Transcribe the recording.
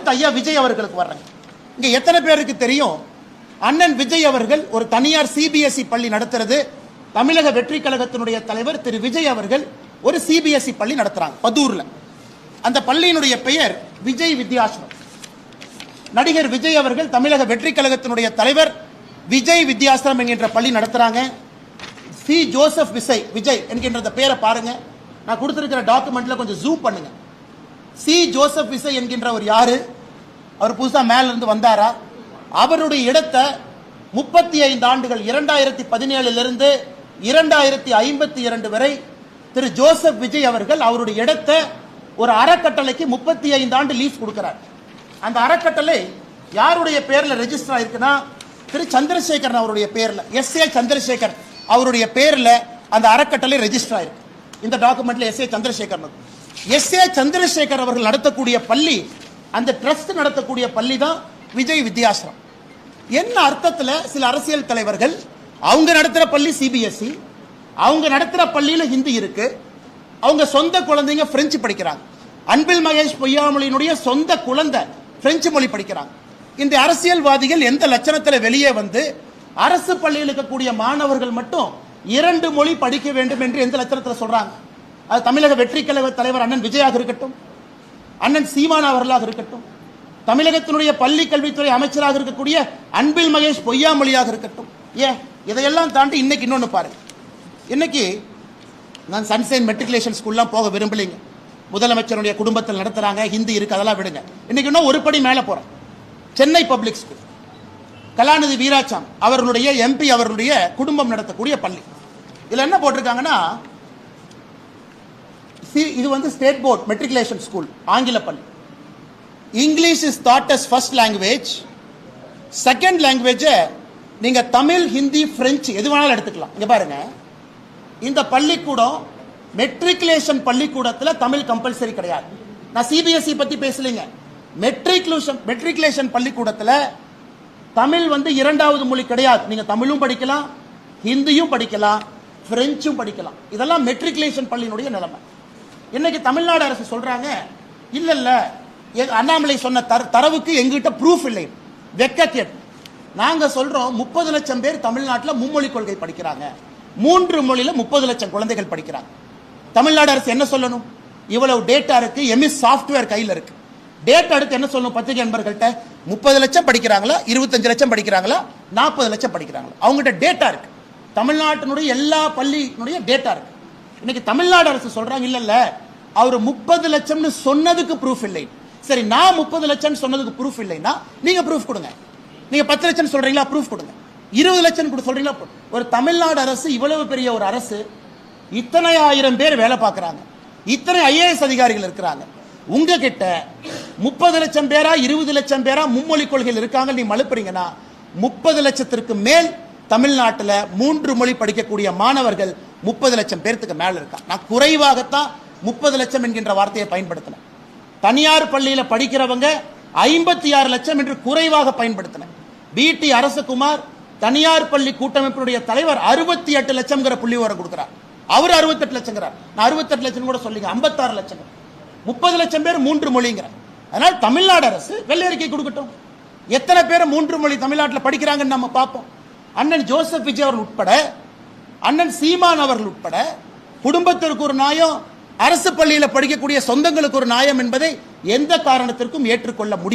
அடுத்து ஐயா விஜய் அவர்களுக்கு வர்றேன் இங்க எத்தனை பேருக்கு தெரியும்? அண்ணன் விஜய் அவர்கள் ஒரு தனியார் சிபிஎஸ்இ பள்ளி நடத்துறது. தமிழக வெற்றி கழகத்தினுடைய தலைவர் திரு விஜய் அவர்கள் ஒரு சிபிஎஸ்இ பள்ளி நடத்துறாங்க பதூர்ல. அந்த பள்ளியினுடைய பெயர் விஜய் வித்யாசிரம் நடிகர் விஜய் அவர்கள் தமிழக வெற்றி கழகத்தினுடைய தலைவர் விஜய் வித்யாசிரம் என்கின்ற பள்ளி நடத்துறாங்க. சி. ஜோசப் விசை விஜய் என்கின்ற பெயரை பேரை பாருங்க. நான் கொடுத்திருக்கிற டாக்குமெண்ட்ல கொஞ்சம் ஜூம் பண்ணுங்க. சி. ஜோசப் விசை என்கின்றவர் யாரு? அவர் புதுசா மேல இருந்து வந்தாரா? அவருடைய இடத்தை முப்பத்தி ஐந்து ஆண்டுகள் இரண்டாயிரத்தி பதினேழுலிருந்து இரண்டாயிரத்தி ஐம்பத்தி இரண்டு வரை திரு ஜோசப் விஜய் அவர்கள் அவருடைய இடத்தை ஒரு அறக்கட்டளைக்கு முப்பத்தி ஐந்து ஆண்டு லீஸ் கொடுக்கிறார். அந்த அறக்கட்டளை யாருடைய பேர்ல ரெஜிஸ்டர் ஆயிருக்குன்னா திரு சந்திரசேகரன் அவருடைய பேர்ல எஸ் ஏ சந்திரசேகர் அவருடைய பேர்ல அந்த அறக்கட்டளை ரெஜிஸ்டர் ஆயிருக்கு. இந்த டாக்குமெண்ட்ல S A Chandrasekhar S A Chandrasekhar அவர்கள் நடத்தக்கூடிய பள்ளி அந்த ட்ரஸ்ட் நடத்தக்கூடிய பள்ளி தான் விஜய் வித்யாசிரம். என்ன அர்த்தத்தில் சில அரசியல் தலைவர்கள் அவங்க நடத்துகிற பள்ளி சிபிஎஸ்சி அவங்க நடத்துகிற பள்ளியில் ஹிந்தி இருக்கு அவங்க சொந்த குழந்தைங்க பிரெஞ்சு படிக்கிறாங்க. அன்பில் மகேஷ் பொய்யாமொழியினுடைய சொந்த குழந்தை பிரெஞ்சு மொழி படிக்கிறாங்க. இந்த அரசியல்வாதிகள் எந்த லட்சணத்தில் வெளியே வந்து அரசு பள்ளியில் இருக்கக்கூடிய மாணவர்கள் மட்டும் இரண்டு மொழி படிக்க வேண்டும் என்று எந்த லட்சணத்தில் சொல்றாங்க? அது தமிழக வெற்றி கழக தலைவர் அண்ணன் விஜயாக இருக்கட்டும் அண்ணன் சீமான் அவர்களாக இருக்கட்டும் தமிழகத்தினுடைய பள்ளி கல்வித்துறை அமைச்சராக இருக்கக்கூடிய அன்பில் மகேஷ் பொய்யாமொழியாக இருக்கட்டும். ஏ இதையெல்லாம் தாண்டி இன்னைக்கு இன்னொன்று பாருங்க. இன்னைக்கு நான் சன்சைன் மெட்ரிகுலேஷன் ஸ்கூல்லாம் போக விரும்பலைங்க. முதலமைச்சருடைய குடும்பத்தில் நடத்துறாங்க ஹிந்தி இருக்கு அதெல்லாம் விடுங்க. இன்னைக்கு இன்னும் ஒரு படி மேலே போறேன் சென்னை பப்ளிக் ஸ்கூல். கலாநிதி வீராச்சாம் அவர்களுடைய எம்பி அவர்களுடைய குடும்பம் நடத்தக்கூடிய பள்ளி. இதில் என்ன போட்டிருக்காங்கன்னா சி- இது வந்து ஸ்டேட் போர்ட் மெட்ரிகுலேஷன் ஸ்கூல் ஆங்கில பள்ளி English is taught as first language second லாங்குவேஜை நீங்க தமிழ் ஹிந்தி பிரெஞ்சு எது வேணாலும் எடுத்துக்கலாம். இங்க பாருங்க. இந்த பள்ளிக்கூடம் மெட்ரிகுலேஷன் பள்ளிக்கூடத்தில் தமிழ் கம்பல்சரி கிடையாது. நான் சிபிஎஸ்இ பத்தி பேசலைங்க. மெட்ரிகுலேஷன் மெட்ரிகுலேஷன் பள்ளிக்கூடத்தில் தமிழ் வந்து இரண்டாவது மொழி கிடையாது. நீங்க தமிழும் படிக்கலாம் ஹிந்தியும் படிக்கலாம் பிரெஞ்சும் படிக்கலாம். இதெல்லாம் மெட்ரிகுலேஷன் பள்ளியினுடைய நிலைமை. இன்னைக்கு தமிழ்நாடு அரசு சொல்றாங்க இல்ல இல்ல அண்ணாமலை சொன்ன தர தரவுக்கு எங்கிட்ட ப்ரூஃப் இல்லை. வெக்கக்கேட் நாங்க சொல்றோம் முப்பது லட்சம் பேர் தமிழ்நாட்டில் மும்மொழி கொள்கை படிக்கிறாங்க. மூன்று மொழியில முப்பது லட்சம் குழந்தைகள் படிக்கிறாங்க. தமிழ்நாடு அரசு என்ன சொல்லணும்? இவ்வளவு டேட்டா இருக்கு எம்இஸ் சாஃப்ட்வேர் கையில் இருக்கு. டேட்டா எடுத்து என்ன சொல்லணும் பத்திரிகை நண்பர்கள்ட்ட? முப்பது லட்சம் படிக்கிறாங்களா? இருபத்தஞ்சு லட்சம் படிக்கிறாங்களா? நாற்பது லட்சம் படிக்கிறாங்களா? அவங்ககிட்ட டேட்டா இருக்கு. தமிழ்நாட்டினுடைய எல்லா பள்ளியினுடைய டேட்டா இருக்கு. இன்னைக்கு தமிழ்நாடு அரசு சொல்றாங்க இல்ல இல்ல அவர் முப்பது லட்சம்னு சொன்னதுக்கு ப்ரூஃப் இல்லை. சரி நான் முப்பது லட்சம் சொன்னதுக்கு ப்ரூஃப் இல்லைன்னா நீங்க ப்ரூஃப் கொடுங்க. நீங்க பத்து லட்சம் சொல்றீங்களா ப்ரூஃப் கொடுங்க. இருபது லட்சம் கொடு சொல்றீங்களா ஒரு தமிழ்நாடு அரசு இவ்வளவு பெரிய ஒரு அரசு இத்தனை ஆயிரம் பேர் வேலை பார்க்கறாங்க. இத்தனை ஐஏஎஸ் அதிகாரிகள் இருக்கிறாங்க. உங்ககிட்ட முப்பது லட்சம் பேரா இருபது லட்சம் பேரா மும்மொழி கொள்கையில் இருக்காங்க நீ மழுப்புறீங்கன்னா முப்பது லட்சத்திற்கு மேல் தமிழ்நாட்டில் மூன்று மொழி படிக்கக்கூடிய மாணவர்கள் முப்பது லட்சம் பேர்த்துக்கு மேல இருக்கான் நான் குறைவாகத்தான் முப்பது லட்சம் என்கின்ற வார்த்தையை பயன்படுத்தினேன். தனியார் பள்ளியில படிக்கிறவங்க ஐம்பத்தி ஆறு லட்சம் என்று குறைவாக பயன்படுத்தினேன். பிடி அரசகுமார் தனியார் பள்ளி கூட்டமைப்பினுடைய தலைவர் அறுபத்தி எட்டு லட்சம்ங்கிற புள்ளி விவரம் கொடுக்கிறார். அவர் அறுபத்தெட்டு லட்சங்கிறார். நான் அறுபத்தெட்டு லட்சம் கூட சொல்லிங்க ஐம்பத்தாறு லட்சம். முப்பது லட்சம் பேர் மூன்று மொழிங்கிறார். அதனால் தமிழ்நாடு அரசு வெள்ளறிக்கை கொடுக்கட்டும். எத்தனை பேர் மூன்று மொழி தமிழ்நாட்டில் படிக்கிறாங்கன்னு நம்ம பார்ப்போம். அண்ணன் ஜோசப் விஜய் அவர்கள் உட்பட அண்ணன் சீமான் அவர்கள் உட்பட குடும்பத்திற்கு ஒரு நியாயம் அரசு பள்ளியில் படிக்கக்கூடிய சொந்தங்களுக்கு ஒரு நியாயம் என்பதை எந்த காரணத்திற்கும் ஏற்றுக்கொள்ள முடியும்